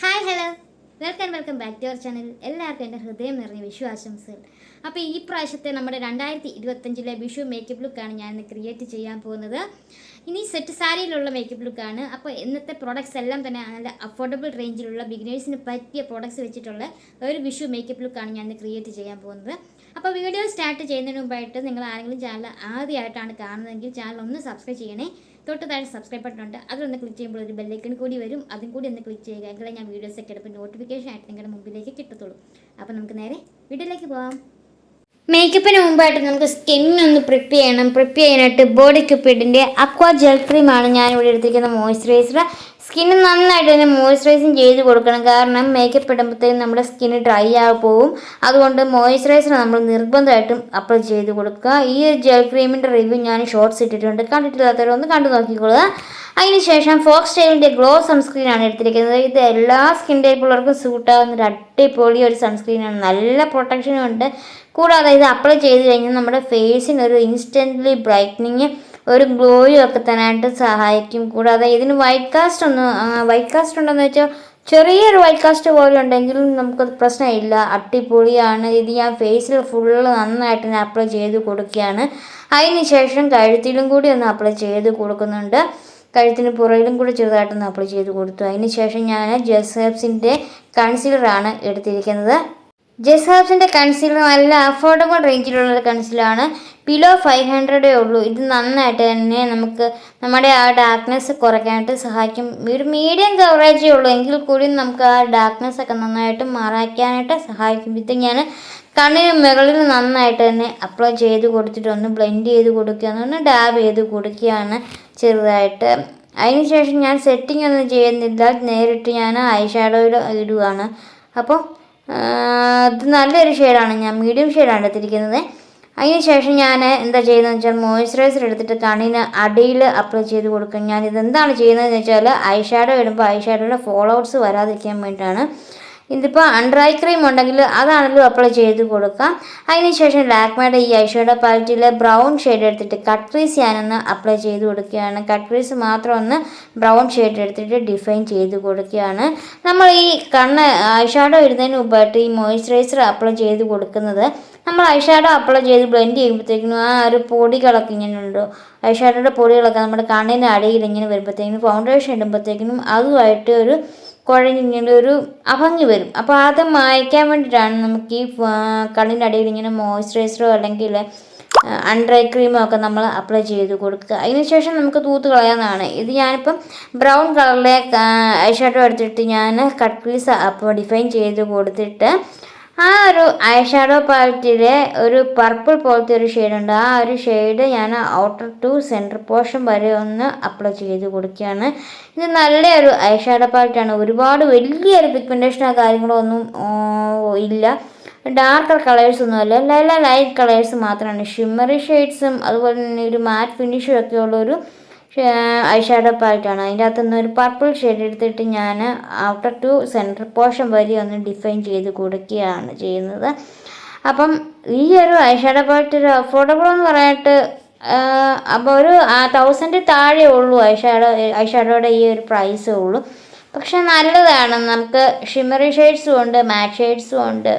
Hi hello welcome welcome back to our channel എല്ലാവർക്കും എന്റെ ഹൃദയം നിറഞ്ഞ വിഷു ആശംസകൾ. അപ്പോൾ ഈ പ്രാവശ്യത്തെ നമ്മുടെ രണ്ടായിരത്തി ഇരുപത്തഞ്ചിലെ വിഷു മേക്കപ്പ് ലുക്കാണ് ഞാൻ ഇന്ന് ക്രിയേറ്റ് ചെയ്യാൻ പോകുന്നത്. ഇനി സെറ്റ് സാരിയിലുള്ള മേക്കപ്പ് ലുക്കാണ് അപ്പോൾ ഇന്നത്തെ പ്രോഡക്റ്റ്സ് എല്ലാം തന്നെ നല്ല അഫോർഡബിൾ റേഞ്ചിലുള്ള ബിഗിനേഴ്സിന് പറ്റിയ പ്രോഡക്റ്റ്സ് വെച്ചിട്ടുള്ള ഒരു വിഷു മേക്കപ്പ് ലുക്കാണ് ഞാൻ ഇന്ന് ക്രിയേറ്റ് ചെയ്യാൻ പോകുന്നത്. അപ്പോൾ വീഡിയോ സ്റ്റാർട്ട് ചെയ്യുന്നതിന് മുമ്പായിട്ട് നിങ്ങൾ ആരെങ്കിലും ചാനൽ ആദ്യമായിട്ടാണ് കാണുന്നതെങ്കിൽ ചാനൽ ഒന്ന് സബ്സ്ക്രൈബ് ചെയ്യണേ. തൊട്ട് താഴെ സബ്സ്ക്രൈബ് ബട്ടൺ ഉണ്ട്. അതൊന്ന് ക്ലിക്ക് ചെയ്യുമ്പോൾ ഒരു ബെല്ലൈക്കൺ കൂടി വരും. അതും കൂടി ഒന്ന് ക്ലിക്ക് ചെയ്യുക എങ്കിലേ ഞാൻ വീഡിയോസ് ഒക്കെ എടുപ്പ് നോട്ടിഫിക്കേഷൻ ആയിട്ട് നിങ്ങളുടെ മുമ്പിലേക്ക് കിട്ടത്തുള്ളൂ. അപ്പോൾ നമുക്ക് നേരെ വീഡിയോയിലേക്ക് പോകാം മേക്കപ്പിന് മുമ്പായിട്ട് നമുക്ക് സ്കിന്നൊന്ന് പ്രിപ്പയർ ചെയ്യണം. പ്രിപ്പയർ ചെയ്യാനായിട്ട് ബോഡി ക്യൂപ്പിഡിന്റെ അക്വാ ജെൽ ക്രീമാണ് ഞാനിവിടെ എടുത്തിരിക്കുന്ന മോയ്സ്ചറൈസർ സ്കിന്ന് നന്നായിട്ട് തന്നെ മോയ്സ്ചറൈസിങ് ചെയ്ത് കൊടുക്കണം. കാരണം മേക്കപ്പ് ഇടുമ്പോഴത്തേക്കും നമ്മുടെ സ്കിന്ന് ഡ്രൈ ആയി പോകും അതുകൊണ്ട് മോയ്സ്ചറൈസർ നമ്മൾ നിർബന്ധമായിട്ടും അപ്ലൈ ചെയ്ത് കൊടുക്കുക. ഈ ജെൽ ക്രീമിന്റെ റിവ്യൂ ഞാൻ ഷോർട്സ് ഇട്ടിട്ടുണ്ട്. കണ്ടിട്ടില്ലാത്തവരൊന്ന് കണ്ടു നോക്കിക്കൊള്ളുക അതിനുശേഷം ഫോക്സ് സ്റ്റൈലിന്റെ ഗ്ലോ സൺസ്ക്രീൻ ആണ് എടുത്തിരിക്കുന്നത്. ഇത് എല്ലാ സ്കിൻ ടൈപ്പുള്ളവർക്കും സൂട്ടാകുന്ന ഒരു അടിപൊളി ഒരു സൺസ്ക്രീനാണ് നല്ല പ്രൊട്ടക്ഷനും ഉണ്ട്. കൂടാതെ ഇത് അപ്ലൈ ചെയ്ത് കഴിഞ്ഞാൽ നമ്മുടെ ഫേസിന് ഒരു ഇൻസ്റ്റന്റ്ലി ബ്രൈറ്റനിങ് ഒരു ഗ്ലോയും ഒക്കെ തരാനായിട്ട് സഹായിക്കും. കൂടാതെ ഇതിന് വൈറ്റ് കാസ്റ്റ് ഒന്ന് വൈറ്റ് കാസ്റ്റ് ഉണ്ടെന്ന് വെച്ചാൽ ചെറിയൊരു വൈറ്റ് കാസ്റ്റ് പോലും ഉണ്ടെങ്കിലും നമുക്കത് പ്രശ്നമില്ല. അട്ടിപ്പൊളിയാണ് ഇത് ഞാൻ ഫേസിൽ ഫുള്ള് നന്നായിട്ട് ഞാൻ അപ്ലൈ ചെയ്ത് കൊടുക്കുകയാണ്. അതിന് ശേഷം കഴുത്തിലും കൂടി ഒന്ന് അപ്ലൈ ചെയ്ത് കൊടുക്കുന്നുണ്ട്. കഴുത്തിന് പുറയിലും കൂടി ചെറുതായിട്ടൊന്ന് അപ്ലൈ ചെയ്ത് കൊടുത്തു. അതിന് ശേഷം ഞാൻ ജെസേപ്സിന്റെ കൺസീലറാണ് എടുത്തിരിക്കുന്നത്. ജെസാബ്സിന്റെ കൺസീലർ നല്ല അഫോർഡബിൾ റേഞ്ചിലുള്ള ഒരു കൺസീലറാണ് ബിലോ ഫൈവ് ഹൺഡ്രഡേ ഉള്ളൂ. ഇത് നന്നായിട്ട് തന്നെ നമുക്ക് നമ്മുടെ ആ ഡാർക്ക്നെസ് കുറയ്ക്കാനായിട്ട് സഹായിക്കും. ഒരു മീഡിയം കവറേജേ ഉള്ളൂ. എങ്കിൽ കൂടി നമുക്ക് ആ ഡാർക്ക്നെസ് ഒക്കെ നന്നായിട്ട് മറയ്ക്കാനായിട്ട് സഹായിക്കും. ഇത് ഞാൻ കണ്ണിന് മുകളിൽ നന്നായിട്ട് തന്നെ അപ്ലൈ ചെയ്ത് കൊടുത്തിട്ട് ഒന്ന് ബ്ലെൻഡ് ചെയ്ത് കൊടുക്കുകയാണ് ഒന്ന് ഡാബ് ചെയ്ത് കൊടുക്കുകയാണ് ചെറുതായിട്ട്. അതിനുശേഷം ഞാൻ സെറ്റിംഗ് ഒന്നും ചെയ്യുന്നില്ല. നേരിട്ട് ഞാൻ ഐ ഷാഡോയിൽ ഇടുകയാണ് അപ്പോൾ ഇത് നല്ലൊരു ഷെയ്ഡാണ് ഞാൻ മീഡിയം ഷെയ്ഡാണ് എടുത്തിരിക്കുന്നത്. അതിനുശേഷം ഞാൻ എന്താ ചെയ്യുന്നതെന്ന് വെച്ചാൽ മോയ്സ്ചറൈസർ എടുത്തിട്ട് കണ്ണിന് അടിയിൽ അപ്ലൈ ചെയ്ത് കൊടുക്കും. ഞാൻ ഇതെന്താണ് ചെയ്യുന്നതെന്ന് വെച്ചാൽ ഐ ഷാഡോ ഇടുമ്പോൾ ഐ ഷാഡോയുടെ ഫോളോവേഴ്സ് വരാതിരിക്കാൻ വേണ്ടിയിട്ടാണ് ഇതിപ്പോൾ അണ്ടർ ഐ ക്രീം ഉണ്ടെങ്കിൽ അതാണല്ലോ അപ്ലൈ ചെയ്ത് കൊടുക്കാം. അതിനുശേഷം ലാക്മയുടെ ഈ ഐഷോയുടെ പാലറ്റിലെ ബ്രൗൺ ഷെയ്ഡ് എടുത്തിട്ട് കട്ട് ക്രീസ് ഞാനൊന്ന് അപ്ലൈ ചെയ്ത് കൊടുക്കുകയാണ്. കട്ട് ക്രീസ് മാത്രം ഒന്ന് ബ്രൗൺ ഷെയ്ഡ് എടുത്തിട്ട് ഡിഫൈൻ ചെയ്ത് കൊടുക്കുകയാണ്. നമ്മൾ ഈ കണ്ണ് ഐഷാഡോ ഇടുന്നതിന് മുമ്പായിട്ട് ഈ മോയ്സ്ചറൈസർ അപ്ലൈ ചെയ്ത് കൊടുക്കുന്നത്. നമ്മൾ ഐഷാഡോ അപ്ലൈ ചെയ്ത് ബ്ലെൻഡ് ചെയ്യുമ്പോഴത്തേക്കിനും ആ ഒരു പൊടികളൊക്കെ ഇങ്ങനെ ഉണ്ടോ? ഐഷാഡോയുടെ പൊടികളൊക്കെ നമ്മുടെ കണ്ണിന്റെ അടിയിൽ ഇങ്ങനെ വരുമ്പോഴത്തേക്കിനും ഫൗണ്ടേഷൻ ഇടുമ്പോഴത്തേക്കിനും അതുമായിട്ട് ഒരു കുഴഞ്ഞിങ്ങനെ ഒരു അഭംഗി വരും. അപ്പോൾ അത് മായ്ക്കാൻ വേണ്ടിയിട്ടാണ് നമുക്ക് ഈ കണ്ണിന്റെ അടിയിൽ ഇങ്ങനെ മോയ്സ്ചറൈസറോ അല്ലെങ്കിൽ അൺഡ്രൈ ക്രീമോ ഒക്കെ നമ്മൾ അപ്ലൈ ചെയ്ത് കൊടുക്കുക. അതിനുശേഷം നമുക്ക് തൂത്ത് കളയാവുന്നതാണ്. ഇത് ഞാനിപ്പം ബ്രൗൺ കളറിലെ ഐ ഷാഡോ എടുത്തിട്ട് ഞാൻ കട്ട് പീസ് അപ്പോൾ ഡിഫൈൻ ചെയ്ത് കൊടുത്തിട്ട് ആ ഒരു ഐ ഷാഡോ പാലറ്റിലെ ഒരു പർപ്പിൾ പോലത്തെ ഒരു ഷെയ്ഡുണ്ട് ആ ഒരു ഷെയ്ഡ് ഞാൻ ഔട്ടർ ടു സെന്റർ പോർഷൻ വരെ ഒന്ന് അപ്ലൈ ചെയ്ത് കൊടുക്കുകയാണ്. ഇത് നല്ലൊരു ഐ ഷാഡോ പാലറ്റാണ് ഒരുപാട് വലിയൊരു പിഗ്മെന്റേഷനോ കാര്യങ്ങളോ ഒന്നും ഇല്ല. ഡാർക്കർ കളേഴ്സ് ഒന്നുമല്ല നല്ല ലൈറ്റ് കളേഴ്സ് മാത്രമാണ് ഷിമ്മറി ഷെയ്ഡ്സും അതുപോലെ തന്നെ ഒരു മാറ്റ് ഫിനിഷും ഒക്കെ ഉള്ളൊരു ഐ ഷാഡോ പാലറ്റാണ് അതിന്റെ അകത്തുനിന്ന് ഒരു പർപ്പിൾ ഷെയ്ഡ് എടുത്തിട്ട് ഞാൻ ഔട്ടർ ടു സെന്റർ പോർഷൻ വരി ഒന്ന് ഡിഫൈൻ ചെയ്ത് കൊടുക്കുകയാണ് ചെയ്യുന്നത്. അപ്പം ഈ ഒരു ഐ ഷാഡോ പാലറ്റ് ഒരു അഫോർഡബിൾ എന്ന് പറയാനായിട്ട് അപ്പോൾ ഒരു തൗസൻഡ് താഴെ ഉള്ളൂ ഐ ഷാഡോ ഐ ഷാഡോയുടെ ഈ ഒരു പ്രൈസേ ഉള്ളൂ. പക്ഷെ നല്ലതാണ്. നമുക്ക് ഷിമറി ഷെയ്ഡ്സും ഉണ്ട് മാറ്റ് ഷെയ്ഡ്സും ഉണ്ട്.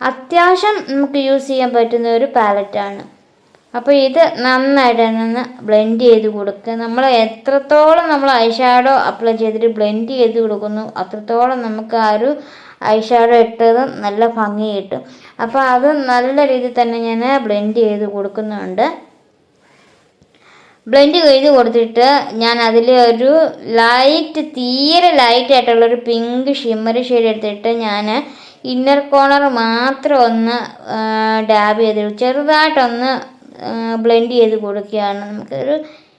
അത്യാവശ്യം നമുക്ക് യൂസ് ചെയ്യാൻ പറ്റുന്ന ഒരു പാലറ്റാണ് അപ്പോൾ ഇത് നന്നായിട്ട് ബ്ലെൻഡ് ചെയ്ത് കൊടുക്കുക നമ്മൾ എത്രത്തോളം നമ്മൾ ഐ ഷാഡോ അപ്ലൈ ചെയ്തിട്ട് ബ്ലെൻഡ് ചെയ്ത് കൊടുക്കുന്നു അത്രത്തോളം നമുക്ക് ആ ഒരു ഐ ഷാഡോ ഇട്ടത് നല്ല ഭംഗി കിട്ടും. അപ്പോൾ അത് നല്ല രീതിയിൽ തന്നെ ഞാൻ ബ്ലെൻഡ് ചെയ്ത് കൊടുക്കുന്നുണ്ട്. ബ്ലെൻഡ് ചെയ്ത് കൊടുത്തിട്ട് ഞാൻ അതിൽ ഒരു ലൈറ്റ് തീരെ ലൈറ്റ് ആയിട്ടുള്ള ഒരു പിങ്ക് ഷിമ്മർ ഷെയ്ഡ് എടുത്തിട്ട് ഞാൻ ഇന്നർ കോർണർ മാത്രം ഒന്ന് ഡാബ് ചെയ്ത് ചെറുതായിട്ടൊന്ന് ബ്ലെൻഡ് ചെയ്ത് കൊടുക്കുകയാണ്. നമുക്കൊരു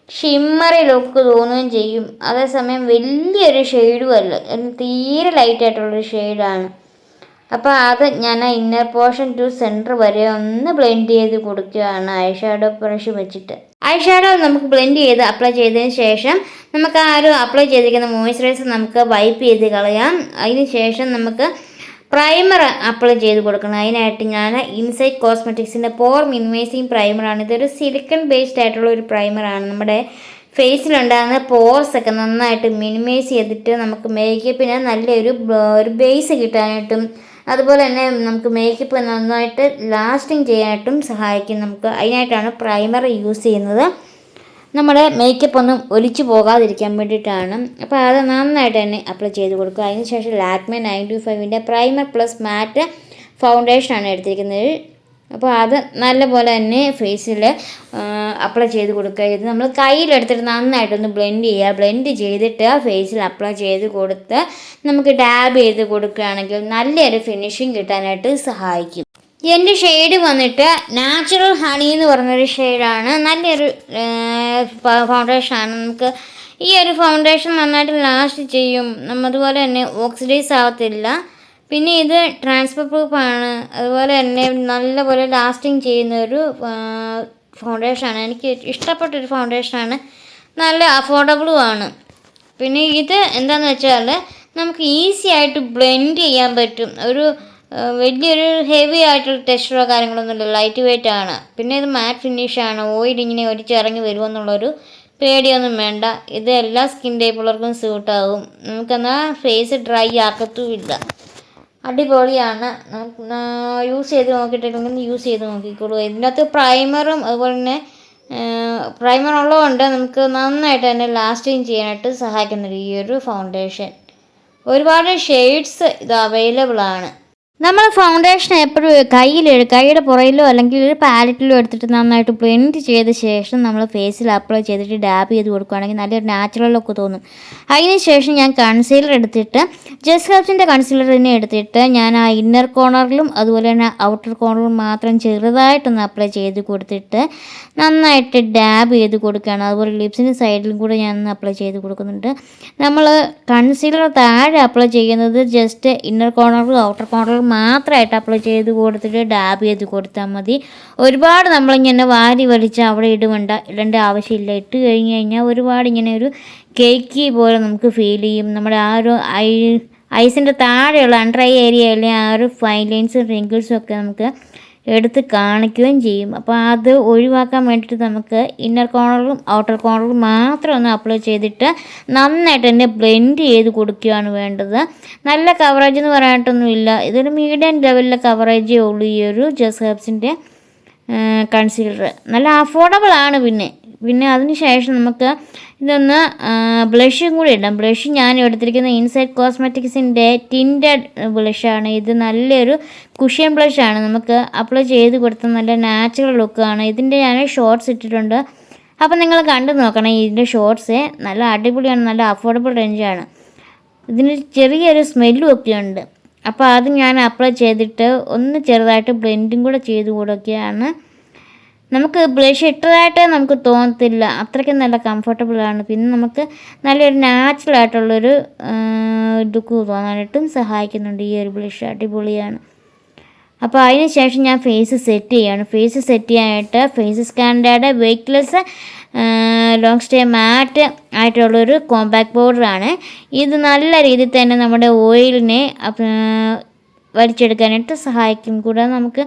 ഷിമ്മറി ലുക്ക് തോന്നുകയും ചെയ്യും. അതേസമയം വലിയൊരു ഷെയ്ഡും അല്ല. തീരെ ലൈറ്റ് ആയിട്ടുള്ളൊരു ഷെയ്ഡാണ് അപ്പോൾ അത് ഞാൻ ആ ഇന്നർ പോർഷൻ ടു സെന്റർ വരെ ഒന്ന് ബ്ലെൻഡ് ചെയ്ത് കൊടുക്കുകയാണ്. ഐ ഷാഡോ ബ്രഷ് വെച്ചിട്ട്. ഐ ഷാഡോ നമുക്ക് ബ്ലെൻഡ് ചെയ്ത് അപ്ലൈ ചെയ്തതിന് ശേഷം നമുക്ക് ആ ഒരു അപ്ലൈ ചെയ്തിരിക്കുന്ന മോയ്സ്ചറൈസർ നമുക്ക് വൈപ്പ് ചെയ്ത് കളയാം. അതിന് ശേഷം നമുക്ക് പ്രൈമർ അപ്ലൈ ചെയ്ത് കൊടുക്കണം. അതിനായിട്ട് ഞാൻ ഇൻസൈറ്റ് കോസ്മെറ്റിക്സിന്റെ പോർ മിനിമൈസിങ് പ്രൈമറാണ് ഇതൊരു സിലിക്കൺ ബേസ്ഡ് ആയിട്ടുള്ള ഒരു പ്രൈമറാണ് നമ്മുടെ ഫേസിലുണ്ടാകുന്ന പോർസ് ഒക്കെ നന്നായിട്ട് മിനിമൈസ് ചെയ്തിട്ട് നമുക്ക് മേക്കപ്പിന് നല്ലൊരു ഒരു ബേസ് കിട്ടാനായിട്ടും അതുപോലെ തന്നെ നമുക്ക് മേക്കപ്പ് നന്നായിട്ട് ലാസ്റ്റിങ് ചെയ്യാനായിട്ടും സഹായിക്കും നമുക്ക്. അതിനായിട്ടാണ് പ്രൈമർ യൂസ് ചെയ്യുന്നത്. നമ്മുടെ മേക്കപ്പ് ഒന്നും ഒലിച്ചു പോകാതിരിക്കാൻ വേണ്ടിയിട്ടാണ്. അപ്പോൾ അത് നന്നായിട്ട് തന്നെ അപ്ലൈ ചെയ്ത് കൊടുക്കുക. അതിന് ശേഷം ലാക്മെ നയന്റി ഫൈവിന്റെ പ്രൈമർ പ്ലസ് മാറ്റ് ഫൗണ്ടേഷനാണ് എടുത്തിരിക്കുന്നത്. അപ്പോൾ അത് നല്ലപോലെ തന്നെ ഫേസിൽ അപ്ലൈ ചെയ്ത് കൊടുക്കുക. ഇത് നമ്മൾ കയ്യിലെടുത്തിട്ട് നന്നായിട്ടൊന്ന് ബ്ലെൻഡ് ചെയ്യുക. ബ്ലെൻഡ് ചെയ്തിട്ട് ഫേസിൽ അപ്ലൈ ചെയ്ത് കൊടുത്ത് നമുക്ക് ഡാബ് ചെയ്ത് കൊടുക്കുകയാണെങ്കിൽ നല്ലൊരു ഫിനിഷിങ് കിട്ടാനായിട്ട് സഹായിക്കും. എന്റെ ഷെയ്ഡ് വന്നിട്ട് നാച്ചുറൽ ഹണി എന്ന് പറഞ്ഞൊരു ഷെയ്ഡാണ്. നല്ലൊരു ഫൗണ്ടേഷനാണ് നമുക്ക് ഈ ഒരു ഫൗണ്ടേഷൻ നന്നായിട്ട് ലാസ്റ്റ് ചെയ്യും. അതുപോലെ തന്നെ ഓക്സിഡൈസ് ആവത്തില്ല. പിന്നെ ഇത് ട്രാൻസ്ഫർ പ്രൂഫാണ് അതുപോലെ തന്നെ നല്ലപോലെ ലാസ്റ്റിങ് ചെയ്യുന്ന ഒരു ഫൗണ്ടേഷനാണ് എനിക്ക് ഇഷ്ടപ്പെട്ടൊരു ഫൗണ്ടേഷനാണ് നല്ല അഫോർഡബിളും ആണ്. പിന്നെ ഇത് എന്താണെന്ന് വെച്ചാൽ നമുക്ക് ഈസി ആയിട്ട് ബ്ലെൻഡ് ചെയ്യാൻ പറ്റും. ഒരു വലിയൊരു ഹെവി ആയിട്ടുള്ള ടെക്സ്ചറോ കാര്യങ്ങളൊന്നുമില്ല ലൈറ്റ് വെയിറ്റ് ആണ്. പിന്നെ ഇത് മാറ്റ് ഫിനിഷാണ് ഓയിൽ ഇങ്ങനെ ഒരിച്ചിറങ്ങി വരുമെന്നുള്ളൊരു പേടിയൊന്നും വേണ്ട. ഇത് എല്ലാ സ്കിൻ ടൈപ്പുള്ളവർക്കും സ്യൂട്ടാകും നമുക്കെന്നാൽ ഫേസ് ഡ്രൈ ആക്കത്തുമില്ല. അടിപൊളിയാണ്. നമുക്ക് യൂസ് ചെയ്ത് നോക്കിയിട്ടില്ലെങ്കിൽ യൂസ് ചെയ്ത് നോക്കിക്കോളൂ. ഇതിനകത്ത് പ്രൈമറും അതുപോലെ തന്നെ പ്രൈമർ ഉള്ളതുകൊണ്ട് നമുക്ക് നന്നായിട്ട് തന്നെ ലാസ്റ്റിങ് ചെയ്യാനായിട്ട് സഹായിക്കുന്നുണ്ട് ഈ ഒരു ഫൗണ്ടേഷൻ ഒരുപാട് ഷെയ്ഡ്സ് ഇത് അവൈലബിൾ ആണ്. നമ്മൾ ഫൗണ്ടേഷൻ എപ്പോഴും കയ്യിൽ കൈയുടെ പുറയിലോ അല്ലെങ്കിൽ ഒരു പാലറ്റിലോ എടുത്തിട്ട് നന്നായിട്ട് പ്രിന്റ് ചെയ്ത ശേഷം നമ്മൾ ഫേസിൽ അപ്ലൈ ചെയ്തിട്ട് ഡാബ് ചെയ്ത് കൊടുക്കുകയാണെങ്കിൽ നല്ലൊരു നാച്ചുറൽ ലുക്ക് തോന്നും. അതിന് ശേഷം ഞാൻ കൺസീലർ എടുത്തിട്ട് ജസ്റ്റ് കൺസീലർ തന്നെ എടുത്തിട്ട് ഞാൻ ആ ഇന്നർ കോർണറിലും അതുപോലെ തന്നെ ഔട്ടർ കോർണറിലും മാത്രം ചെറുതായിട്ടൊന്ന് അപ്ലൈ ചെയ്ത് കൊടുത്തിട്ട് നന്നായിട്ട് ഡാബ് ചെയ്ത് കൊടുക്കുകയാണ്. അതുപോലെ ലിപ്സിന്റെ സൈഡിലും കൂടെ ഞാൻ അപ്ലൈ ചെയ്ത് കൊടുക്കുന്നുണ്ട്. നമ്മൾ കൺസീലർ താഴെ അപ്ലൈ ചെയ്യുന്നത് ജസ്റ്റ് ഇന്നർ കോർണറിലും ഔട്ടർ കോർണറിലും മാത്രമായിട്ട് അപ്ലൈ ചെയ്ത് കൊടുത്തിട്ട് ഡാബ് ചെയ്ത് കൊടുത്താൽ മതി. ഒരുപാട് നമ്മളിങ്ങനെ വാരി വലിച്ച് അവിടെ ഇടുവേണ്ട. ഇടേണ്ട ആവശ്യമില്ല. ഇട്ട് കഴിഞ്ഞ് കഴിഞ്ഞാൽ ഒരുപാട് ഇങ്ങനെ ഒരു കേക്ക് പോലെ നമുക്ക് ഫീൽ ചെയ്യും. നമ്മുടെ ആ ഒരു ഐ ഐസിന്റെ താഴെയുള്ള അണ്ടർ ഐ ഏരിയയിലെ ആ ഒരു ഫൈൻ ലൈൻസും റിങ്കിൾസും ഒക്കെ നമുക്ക് എടുത്ത് കാണിക്കുകയും ചെയ്യും. അപ്പോൾ അത് ഒഴിവാക്കാൻ വേണ്ടിയിട്ട് നമുക്ക് ഇന്നർ കോർണറിലും ഔട്ടർ കോർണറിലും മാത്രം ഒന്ന് അപ്ലൈ ചെയ്തിട്ട് നന്നായിട്ട് തന്നെ ബ്ലെൻഡ് ചെയ്ത് കൊടുക്കുകയാണ് വേണ്ടത്. നല്ല കവറേജ് എന്ന് പറയാനായിട്ടൊന്നുമില്ല ഇതൊരു മീഡിയം ലെവലിലെ കവറേജേ ഉള്ളൂ ഈ ഒരു ജസ് ഹെർബ്സിന്റെ കൺസീലർ നല്ല അഫോർഡബിൾ ആണ് പിന്നെ. പിന്നെ അതിന് ശേഷം നമുക്ക് ഇതൊന്ന് ബ്ലഷും കൂടി ഇടാം. ബ്ലഷ് ഞാൻ എടുത്തിരിക്കുന്ന ഇൻസൈഡ് കോസ്മെറ്റിക്സിന്റെ ടിന്റഡ് ബ്ലഷാണ്. ഇത് നല്ലൊരു കുഷ്യൻ ബ്ലഷാണ്. നമുക്ക് അപ്ലൈ ചെയ്ത് കൊടുത്ത നല്ല നാച്ചുറൽ ലുക്കാണ്. ഇതിന്റെ ഞാൻ ഷോർട്സ് ഇട്ടിട്ടുണ്ട്. അപ്പം നിങ്ങൾ കണ്ടു നോക്കണം ഇതിന്റെ ഷോർട്സ് നല്ല അടിപൊളിയാണ് നല്ല അഫോർഡബിൾ റേഞ്ചാണ്. ഇതിന് ചെറിയൊരു സ്മെല്ലും ഒക്കെ ഉണ്ട്. അപ്പോൾ അത് ഞാൻ അപ്ലൈ ചെയ്തിട്ട് ഒന്ന് ചെറുതായിട്ട് ബ്ലെൻഡും കൂടെ ചെയ്ത് കൊടുക്കുകയാണ്. നമുക്ക് ബ്ലഷ് ഇട്ടതായിട്ട് നമുക്ക് തോന്നത്തില്ല. അത്രയ്ക്ക് നല്ല കംഫർട്ടബിളാണ് പിന്നെ നമുക്ക് നല്ലൊരു നാച്ചുറൽ ആയിട്ടുള്ളൊരു ലുക്ക് തോന്നാനായിട്ടും സഹായിക്കുന്നുണ്ട് ഈ ഒരു ബ്ലഷ് അടിപൊളിയാണ്. അപ്പോൾ അതിന് ശേഷം ഞാൻ ഫേസ് സെറ്റ് ചെയ്യാണ്. ഫേസ് സെറ്റ് ചെയ്യാനായിട്ട് faces Canada weightless long stay matte ആയിട്ടുള്ളൊരു കോമ്പാക്ട് പൗഡറാണ് ഇത് നല്ല രീതിയിൽ തന്നെ നമ്മുടെ ഓയിലിനെ വലിച്ചെടുക്കാനായിട്ട് സഹായിക്കും. കൂടാതെ നമുക്ക്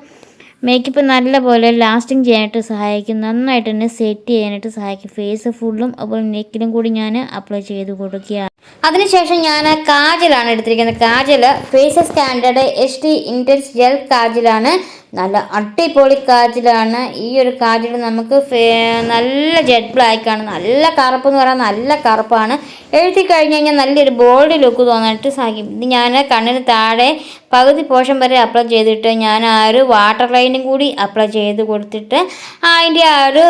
മേക്കപ്പ് നല്ലപോലെ ലാസ്റ്റിംഗ് ചെയ്യാനായിട്ട് സഹായിക്കും. നന്നായിട്ട് തന്നെ സെറ്റ് ചെയ്യാനായിട്ട് സഹായിക്കും. ഫേസ് ഫുള്ളും അപ്പോൾ നെക്കിലും കൂടി ഞാൻ അപ്ലൈ ചെയ്ത് കൊടുക്കുക അതിനുശേഷം ഞാൻ കാജലാണ് എടുത്തിരിക്കുന്നത്. Kajal face standard H D intense gel കാജലാണ് നല്ല അടിപൊളി കാജിലാണ് ഈ ഒരു കാജിൽ നമുക്ക് നല്ല ജെറ്റ് ബ്ലാക്ക് ആണ്. നല്ല കറുപ്പ് എന്ന് പറയാൻ നല്ല കറുപ്പാണ്. എഴുതി കഴിഞ്ഞ് കഴിഞ്ഞാൽ നല്ലൊരു ബോൾഡ് ലുക്ക് തോന്നാനായിട്ട് സാധിക്കും ഇത് ഞാൻ കണ്ണിന് താഴെ പകുതി പോഷൻ വരെ അപ്ലൈ ചെയ്തിട്ട് ഞാൻ ആ ഒരു വാട്ടർ ലൈനും കൂടി അപ്ലൈ ചെയ്ത് കൊടുത്തിട്ട് അതിന്റെ ആ ഒരു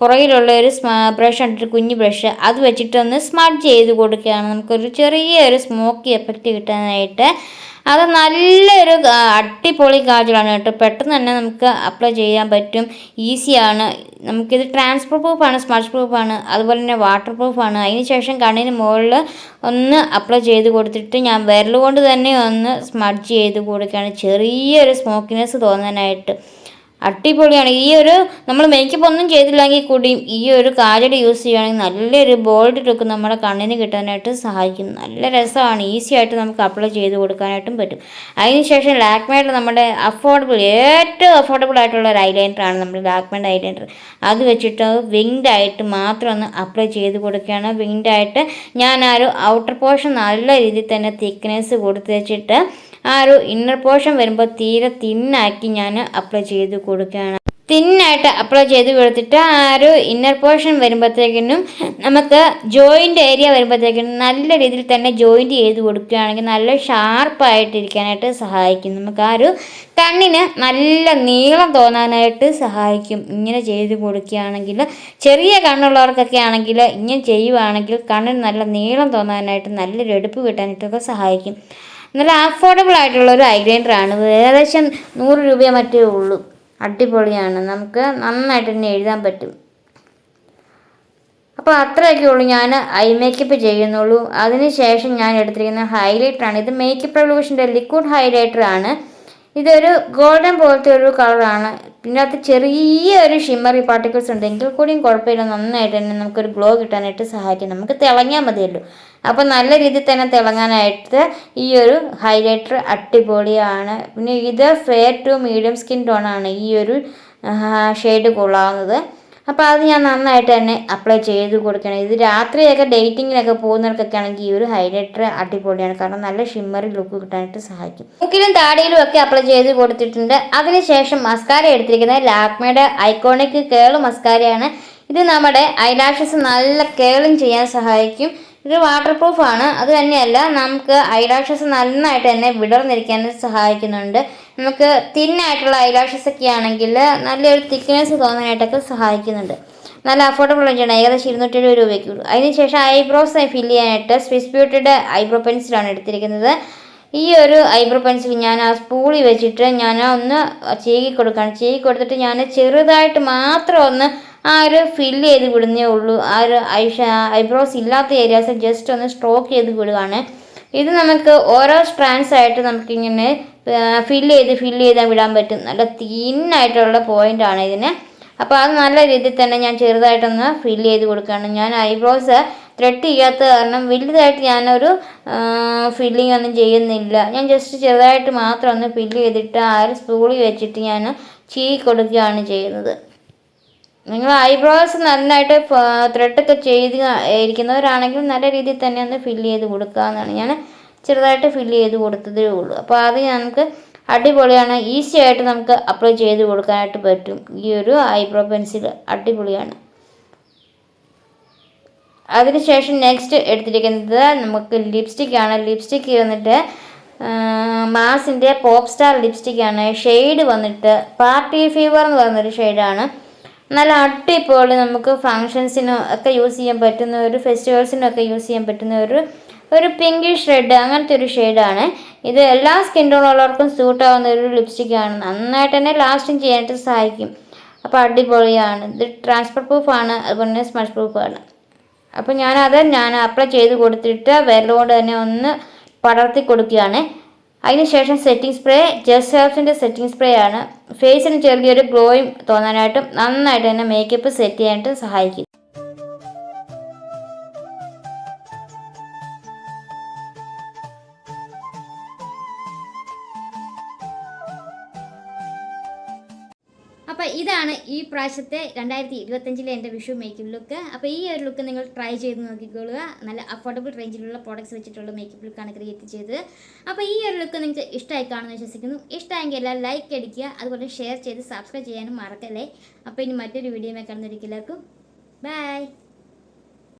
പുറകിലുള്ള ഒരു ബ്രഷ് ഉണ്ടിട്ട് കുഞ്ഞു ബ്രഷ് അത് വെച്ചിട്ടൊന്ന് സ്മഡ് ചെയ്ത് കൊടുക്കുകയാണ്. നമുക്കൊരു ചെറിയൊരു സ്മോക്കി എഫക്റ്റ് കിട്ടാനായിട്ട്. അത് നല്ലൊരു അടിപൊളി കാജലാണ് കേട്ടോ. പെട്ടെന്ന് തന്നെ നമുക്ക് അപ്ലൈ ചെയ്യാൻ പറ്റും. ഈസിയാണ് നമുക്കിത് ട്രാൻസ്ഫർ പ്രൂഫാണ് സ്മച്ച് പ്രൂഫാണ് അതുപോലെ തന്നെ വാട്ടർ പ്രൂഫാണ് അതിന് ശേഷം കണ്ണിന് മുകളിൽ ഒന്ന് അപ്ലൈ ചെയ്ത് കൊടുത്തിട്ട് ഞാൻ വിരൽ കൊണ്ട് തന്നെ ഒന്ന് സ്മഡ്ജ് ചെയ്ത് കൊടുക്കുകയാണ്. ചെറിയൊരു സ്മോക്കിനെസ് തോന്നാനായിട്ട്. അടിപൊളിയാണ്. ഈ ഒരു നമ്മൾ മേക്കപ്പ് ഒന്നും ചെയ്തില്ലെങ്കിൽ കൂടിയും ഈ ഒരു കാലടി യൂസ് ചെയ്യുകയാണെങ്കിൽ നല്ലൊരു ബോൾഡ് ലുക്ക് നമ്മുടെ കണ്ണിന് കിട്ടാനായിട്ട് സഹായിക്കും. നല്ല രസമാണ്. ഈസി ആയിട്ട് നമുക്ക് അപ്ലൈ ചെയ്ത് കൊടുക്കാനായിട്ടും പറ്റും. അതിനുശേഷം ലാക്മേയുടെ നമ്മുടെ അഫോർഡബിൾ ഏറ്റവും അഫോർഡബിൾ ആയിട്ടുള്ള ഒരു ഐലൈനറാണ് നമ്മുടെ ലാക്മേഡ് ഐലൈനർ. അത് വെച്ചിട്ട് വിങ്ഡ് ആയിട്ട് മാത്രം ഒന്ന് അപ്ലൈ ചെയ്ത് കൊടുക്കുകയാണ്. വിങ്ഡ് ആയിട്ട് ഞാൻ ആ ഒരു ഔട്ടർ പോർഷൻ നല്ല രീതിയിൽ തന്നെ തിക്നെസ് കൊടുത്ത് വെച്ചിട്ട് ആ ഒരു ഇന്നർ പോർഷൻ വരുമ്പോൾ തീരെ തിന്നാക്കി ഞാൻ അപ്ലൈ ചെയ്ത് കൊടുക്കുകയാണ്. തിന്നായിട്ട് അപ്ലൈ ചെയ്ത് കൊടുത്തിട്ട് ആ ഒരു ഇന്നർ പോർഷൻ വരുമ്പോഴത്തേക്കിനും നമുക്ക് ജോയിന്റ് ഏരിയ വരുമ്പോഴത്തേക്കിനും നല്ല രീതിയിൽ തന്നെ ജോയിന്റ് ചെയ്ത് കൊടുക്കുകയാണെങ്കിൽ നല്ല ഷാർപ്പായിട്ടിരിക്കാനായിട്ട് സഹായിക്കും. നമുക്ക് ആ ഒരു കണ്ണിന് നല്ല നീളം തോന്നാനായിട്ട് സഹായിക്കും. ഇങ്ങനെ ചെയ്ത് കൊടുക്കുകയാണെങ്കിൽ ചെറിയ കണ്ണുള്ളവർക്കൊക്കെ ആണെങ്കിൽ ഇങ്ങനെ ചെയ്യുവാണെങ്കിൽ കണ്ണിന് നല്ല നീളം തോന്നാനായിട്ട് നല്ലൊരു എടുപ്പ് കിട്ടാനായിട്ടൊക്കെ സഹായിക്കും. നല്ല അഫോർഡബിൾ ആയിട്ടുള്ള ഒരു ഐലൈനറാണ് ഏകദേശം നൂറ് രൂപയെ മറ്റേ ഉള്ളൂ. അടിപൊളിയാണ്. നമുക്ക് നന്നായിട്ട് തന്നെ എഴുതാൻ പറ്റും. അപ്പോൾ അത്രയൊക്കെ ഉള്ളൂ ഞാൻ ഐ മേക്കപ്പ് ചെയ്യുന്നുള്ളൂ. അതിന് ശേഷം ഞാൻ എടുത്തിരിക്കുന്ന ഹൈലൈറ്ററാണ് ഇത് മേക്കപ്പ് റെവല്യൂഷന്റെ ലിക്വിഡ് ഹൈലൈറ്റർ ആണ്. ഇതൊരു ഗോൾഡൻ പോലത്തെ ഒരു കളറാണ് പിന്നെ അത് ചെറിയ ഒരു ഷിമ്മറി പാർട്ടിക്കിൾസ് ഉണ്ട് എങ്കിൽ കൂടിയും കുഴപ്പമില്ല. നന്നായിട്ട് തന്നെ നമുക്കൊരു ഗ്ലോ കിട്ടാനായിട്ട് സഹായിക്കും. നമുക്ക് തിളങ്ങിയാൽ മതിയല്ലോ. അപ്പോൾ നല്ല രീതിയിൽ തന്നെ തിളങ്ങാനായിട്ട് ഈ ഒരു ഹൈലൈറ്റർ അടിപൊളിയാണ്. പിന്നെ ഇത് fair to medium skin tone ആണ് ഈ ഒരു ഷെയ്ഡ് കൊള്ളാവുന്നത്. അപ്പോൾ അത് ഞാൻ നന്നായിട്ട് തന്നെ അപ്ലൈ ചെയ്ത് കൊടുക്കണം. ഇത് രാത്രിയൊക്കെ ഡേറ്റിങ്ങിനൊക്കെ പോകുന്നവർക്കൊക്കെ ആണെങ്കിൽ ഈ ഒരു ഹൈലൈറ്റർ അടിപൊളിയാണ്. കാരണം നല്ല ഷിമ്മറി ലുക്ക് കിട്ടാനായിട്ട് സഹായിക്കും. മുക്കിലും താടിയിലും ഒക്കെ അപ്ലൈ ചെയ്ത് കൊടുത്തിട്ടുണ്ട്. അതിനുശേഷം മസ്കാര എടുത്തിരിക്കുന്നത് ലാക്മയുടെ ഐക്കോണിക് കേൾ മസ്കാരയാണ് ഇത് നമ്മുടെ ഐലാഷസ് നല്ല കേളും ചെയ്യാൻ സഹായിക്കും. ഇത് വാട്ടർ പ്രൂഫ് ആണ്. അത് തന്നെയല്ല നമുക്ക് ഐലാഷസ് നന്നായിട്ട് തന്നെ വിടർന്നിരിക്കാൻ സഹായിക്കുന്നുണ്ട്. നമുക്ക് തിന്നായിട്ടുള്ള ഐലാഷസ് ഒക്കെ ആണെങ്കിൽ നല്ലൊരു തിക്നെസ് തോന്നാനായിട്ടൊക്കെ സഹായിക്കുന്നുണ്ട്. നല്ല അഫോർഡബിൾ റേഞ്ചാണ് ഏകദേശം ഇരുന്നൂറ്റി എഴുപത് രൂപയ്ക്ക് ഉള്ളൂ. അതിനുശേഷം ഐബ്രോസ് ഫില്ല് ചെയ്യാനായിട്ട് സ്വിസ് ബ്യൂട്ടിയുടെ ഐബ്രോ പെൻസിലാണ് എടുത്തിരിക്കുന്നത്. ഈ ഒരു ഐബ്രോ പെൻസിൽ ഞാൻ ആ സ്പൂളി വെച്ചിട്ട് ഞാൻ ഒന്ന് ചീകി കൊടുക്കുകയാണ് ചീകി കൊടുത്തിട്ട് ഞാൻ ചെറുതായിട്ട് മാത്രം ഒന്ന് ആ ഒരു ഫില്ല് ചെയ്ത് വിടുന്നേ ഉള്ളൂ. ആ ഒരു ഐഷ ഐബ്രോസ് ഇല്ലാത്ത ഏരിയാസ് ജസ്റ്റ് ഒന്ന് സ്ട്രോക്ക് ചെയ്ത് വിടുകയാണ് ഇത് നമുക്ക് ഓരോ സ്ട്രാൻഡ്സ് ആയിട്ട് നമുക്കിങ്ങനെ ഫില്ല് ചെയ്ത് ഫില്ല് ചെയ്താൽ വിടാൻ പറ്റും. നല്ല തീന്നായിട്ടുള്ള പോയിന്റാണ് ഇതിന്. അപ്പോൾ അത് നല്ല രീതിയിൽ തന്നെ ഞാൻ ചെറുതായിട്ടൊന്ന് ഫില്ല് ചെയ്ത് കൊടുക്കുകയാണ്. ഞാൻ ഐബ്രോസ് ത്രെഡ് ചെയ്യാത്ത കാരണം വലുതായിട്ട് ഞാനൊരു ഫില്ലിംഗ് ഒന്നും ചെയ്യുന്നില്ല. ഞാൻ ജസ്റ്റ് ചെറുതായിട്ട് മാത്രം ഒന്ന് ഫില്ല് ചെയ്തിട്ട് ആ ഒരു സ്പൂളിൽ വെച്ചിട്ട് ഞാൻ ചീ കൊടുക്കുകയാണ് ചെയ്യുന്നത്. നിങ്ങൾ ഐബ്രോസ് നന്നായിട്ട് ത്രെഡൊക്കെ ചെയ്ത് ഇരിക്കുന്നവരാണെങ്കിൽ നല്ല രീതിയിൽ തന്നെ ഒന്ന് ഫില്ല് ചെയ്ത് കൊടുക്കാവുന്നതാണ് ഞാൻ ചെറുതായിട്ട് ഫില്ല് ചെയ്ത് കൊടുത്തതേ ഉള്ളൂ. അപ്പോൾ അത് നമുക്ക് അടിപൊളിയാണ്. ഈസി ആയിട്ട് നമുക്ക് അപ്ലൈ ചെയ്ത് കൊടുക്കാനായിട്ട് പറ്റും. ഈ ഒരു ഐബ്രോ പെൻസിൽ അടിപൊളിയാണ്. അതിനുശേഷം നെക്സ്റ്റ് എടുത്തിരിക്കുന്നത് നമുക്ക് ലിപ്സ്റ്റിക്കാണ് ലിപ്സ്റ്റിക്ക് വന്നിട്ട് മാസിന്റെ പോപ്പ് സ്റ്റാർ ലിപ്സ്റ്റിക്കാണ് ഷെയ്ഡ് വന്നിട്ട് പാർട്ടി ഫീവർ എന്ന് പറയുന്നൊരു ഷെയ്ഡാണ് നല്ല അടിപൊളി നമുക്ക് ഫങ്ഷൻസിനും ഒക്കെ യൂസ് ചെയ്യാൻ പറ്റുന്ന ഒരു ഫെസ്റ്റിവൽസിനും ഒക്കെ യൂസ് ചെയ്യാൻ പറ്റുന്ന ഒരു ഒരു പിങ്കിഷ് റെഡ് അങ്ങനത്തെ ഒരു ഷെയ്ഡാണ് ഇത് എല്ലാ സ്കിൻ ടോണുള്ളവർക്കും സൂട്ട് ആവുന്ന ഒരു ലിപ്സ്റ്റിക്കാണ് നന്നായിട്ട് തന്നെ ലാസ്റ്റിങ് ചെയ്യാനായിട്ട് സഹായിക്കും. അപ്പോൾ അടിപൊളിയാണ്. ഇത് ട്രാൻസ്ഫർ പ്രൂഫാണ് അതുപോലെ തന്നെ സ്മഷ് പ്രൂഫാണ് അപ്പോൾ ഞാനത് ഞാൻ അപ്ലൈ ചെയ്ത് കൊടുത്തിട്ട് വിരലുകൊണ്ട് തന്നെ ഒന്ന് പടർത്തി കൊടുക്കുകയാണ്. അതിനുശേഷം സെറ്റിംഗ് സ്പ്രേ ജസ്റ്റ് ഹെർഫിന്റെ സെറ്റിംഗ് സ്പ്രേ ആണ്. ഫേസിന് ചെറിയൊരു ഗ്ലോയും തോന്നാനായിട്ടും നന്നായിട്ട് തന്നെ മേക്കപ്പ് സെറ്റ് ചെയ്യാനായിട്ട് സഹായിക്കും. അപ്പോൾ ഇതാണ് ഈ പ്രാവശ്യത്തെ രണ്ടായിരത്തി ഇരുപത്തഞ്ചിലെ എന്റെ വിഷു മേക്കപ്പ് ലുക്ക് അപ്പോൾ ഈ ഒരു ലുക്ക് നിങ്ങൾ ട്രൈ ചെയ്ത് നോക്കിക്കൊള്ളുക നല്ല അഫോർഡബിൾ റേഞ്ചിലുള്ള പ്രോഡക്ട്സ് വെച്ചിട്ടുള്ള മേക്കപ്പ് ലുക്കാണ് ക്രിയേറ്റ് ചെയ്തത്. അപ്പോൾ ഈ ഒരു ലുക്ക് നിങ്ങൾക്ക് ഇഷ്ടമായി കാണുമെന്ന് വിശ്വസിക്കുന്നു. ഇഷ്ടമായെങ്കിൽ എല്ലാം ലൈക്ക് അടിക്കുക. അതുപോലെ ഷെയർ ചെയ്ത് സബ്സ്ക്രൈബ് ചെയ്യാനും മറക്കല്ലേ. അപ്പോൾ ഇനി മറ്റൊരു വീഡിയോ കാണുന്നവർക്ക് എല്ലാവർക്കും ബൈ